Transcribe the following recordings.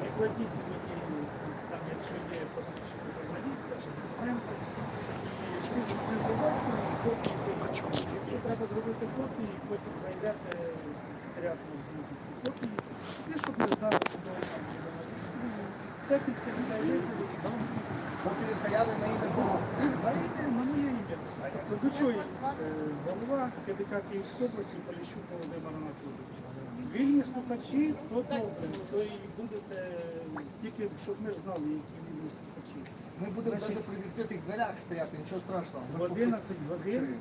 Прикладіть свої, там, якщо є посвідчення журналіста чи документи, і ви зробите копії цих документів. Якщо треба зробити копії, потім зайдете в секретаріат зробити ці копії, і щоб ми знали, куди там буде на засіданні. Техніка віддає Копію заяви на ім'я кого? на ім'я, на моє ім'я. Е, голова КДК Київської області Поліщук Володимир Анатолійович. Вільні слухачі, то добре, то і будете тільки, щоб ми ж знали, які вільні слухачі. Ми будемо навіть при відкритих дверях стояти, нічого страшного. В 11 годин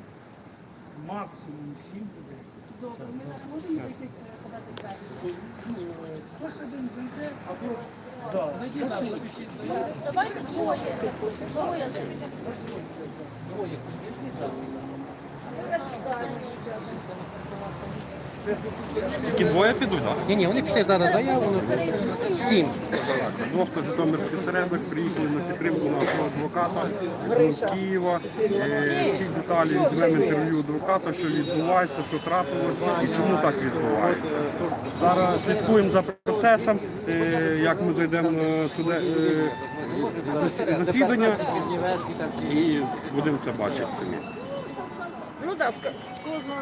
максимум 7 людей. Добре, ми можемо зайти е, подати звернення? Ну, Хтось один зайде, або да, Давайте двоє. Двоє Тільки двоє підуть, так? Ні, ні, вони пішли зараз заяву. Сім. Просто Житомирський середок приїхали на підтримку нашого адвоката з Києва. Е, Всі деталі візьмемо інтерв'ю адвоката, що відбувається, що трапилось і чому так відбувається. Зараз слідкуємо за процесом, е, як ми зайдемо на суде, е, засі- засідання і будемо це бачити самі. Ну так, з кожного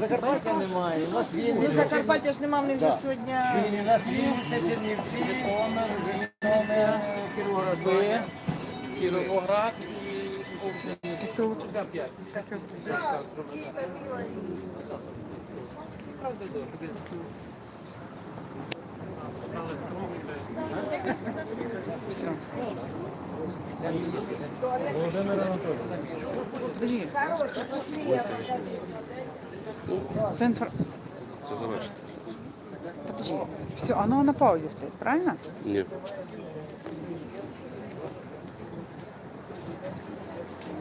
Закарпаття немає, у нас Ну, Вінниця, Закарпаття ж нема в них вже сьогодні. у нас Вінниця, Чернівці, Житомир, Житомир, Кіровоград, Кіровоград і п'ять. Це інфор... Це завершити. Подожди. Все, оно на паузе стоит, правильно? Ні.